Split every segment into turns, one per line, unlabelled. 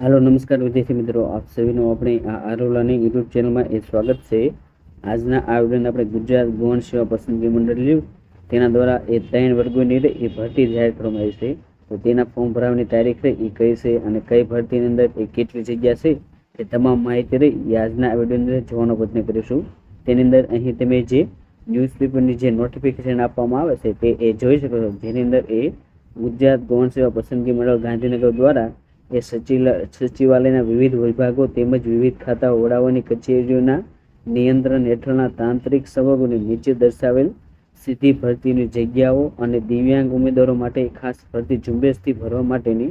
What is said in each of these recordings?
હાલો, નમસ્કાર વિદ્યાર્થી મિત્રો. આપ સૌનું આપણે આ આરોલાની યુટ્યુબ ચેનલમાં એ સ્વાગત છે. આજના આ વિડીયોને આપણે ગુજરાત ગૌણ સેવા પસંદગી મંડળ લીવ તેના દ્વારા એ ત્રણ વર્ગોની એ ભરતી જાહેર કરવામાં આવી છે. તો તેના ફોર્મ ભરાવાની તારીખ રહી એ કઈ છે અને કઈ ભરતીની અંદર એ કેટલી જગ્યા છે, એ તમામ માહિતી રહી એ આજના આ વિડીયોની અંદર જોવાનો પ્રયત્ન કરીશું. તેની અંદર અહીં તમે જે ન્યૂઝપેપરની જે નોટિફિકેશન આપવામાં આવે છે, તે એ જોઈ શકો છો. જેની અંદર એ ગુજરાત ગૌણ સેવા પસંદગી મંડળ ગાંધીનગર દ્વારા એ સચિવાલયના વિવિધ વિભાગો તેમજ વિવિધ ખાતા વડાઓની કચેરીઓના નિયંત્રણ હેઠળના તાંત્રિક સવગોની નીચે દર્શાવેલ સીધી ભરતીની જગ્યાઓ અને દિવ્યાંગ ઉમેદવારો માટે ખાસ ભરતી ઝુંબેશથી ભરવા માટેની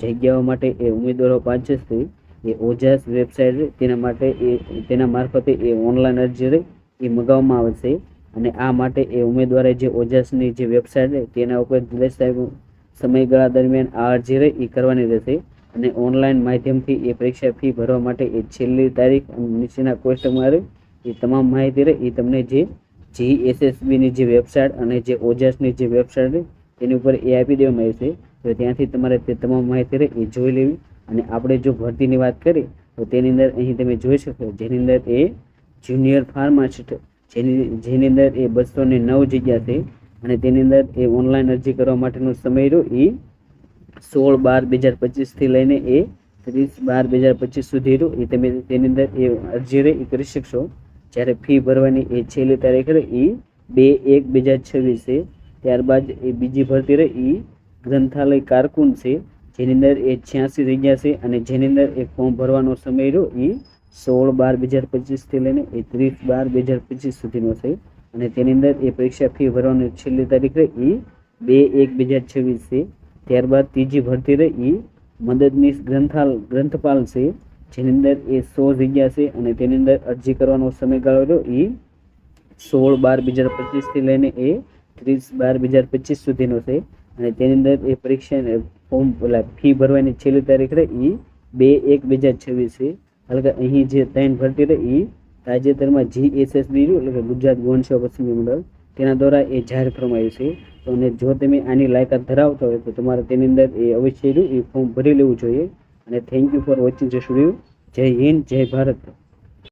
જગ્યાઓ માટે એ ઉમેદવારો પાસેથી એ ઓજાસ વેબસાઇટ તેના માટે એ, તેના મારફતે એ ઓનલાઈન અરજી એ મગાવવામાં આવશે અને આ માટે એ ઉમેદવારે જે ઓજાસની જે વેબસાઇટ રહે તેના ઉપર દર્શાવ્યું સમયગાળા દરમિયાન આ અરજી રહે એ કરવાની રહેશે. અને ઓનલાઈન માધ્યમથી એ પરીક્ષા ફી ભરવા માટે એ છેલ્લી તારીખ નીચેના કોષ્ટકમાં રહે એ તમામ માહિતી રહે. એ તમને જે જી એસએસબીની જે વેબસાઇટ અને જે ઓજાસની જે વેબસાઇટ રહે, એની ઉપર એ આપી દેવામાં આવી છે. તો ત્યાંથી તમારે તે તમામ માહિતી રહે, એ જોઈ લેવી. અને આપણે જો ભરતીની વાત કરીએ, તો તેની અંદર અહીં તમે જોઈ શકો, જેની અંદર એ જુનિયર ફાર્માસિસ્ટ જેની જેની અંદર એ બસો ને નવ જગ્યા છે. અને તેની અંદર એ ઓનલાઈન અરજી કરવા માટેનો સમય રહ્યો, એ સોળ બાર બે હજાર પચીસથી લઈને એ ત્રીસ બાર બે હજાર પચીસ સુધી રહ્યું. એ તમે તેની અંદર એ અરજી રહે, એ કરી શકશો. જ્યારે ફી ભરવાની એ છેલ્લી તારીખ રહે એ બે એક બે હજાર છવ્વીસ ત્યારબાદ એ બીજી ભરતી રહે એ ગ્રંથાલય કારકુન છે, જેની અંદર એ છ્યાસી જગ્યા છે અને જેની અંદર એ ફોર્મ ભરવાનો સમય રહ્યો એ સોળ બાર બે હજાર પચીસથી લઈને એ ત્રીસ બાર બે હજાર પચીસ સુધીનો છે. અને તેની અંદર એ પરીક્ષા ફી ભરવાની છેલ્લી તારીખ રહે એ બે એક બે હજાર છવ્વીસ છે. ત્યારબાદ ત્રીજી ભરતી રહી. એ મદદનીશ ગ્રંથાલ ગ્રંથપાલ છે. જેની અંદર એ સો જગ્યા છે અને તેની અંદર અરજી કરવાનો સમયગાળો રહ્યો. એ સોળ બાર બે હજાર પચીસથી લઈને એ ત્રીસ બાર બે હજાર પચીસ સુધીનો છે. અને તેની અંદર એ પરીક્ષા ફોર્મ પેલા ફી ભરવાની છેલ્લી તારીખ રહી. એ બે એક બે હજાર છવ્વીસ છે. એટલે કે અહીં જે ત્રણ ભરતી રહી એ તાજેતરમાં જી એસએસબી એટલે કે ગુજરાત ગૌણ સેવા પસંદગી મંડળ તેના દ્વારા એ જાહેર કરવામાં આવ્યું છે. તો અને જો તમે આની લાયકાત ધરાવતા હોય તો તમારે તેની અંદર એ અવશ્ય એ ફોર્મ ભરી લેવું જોઈએ. અને thank you for watching this video જય હિન્દ, જય ભારત.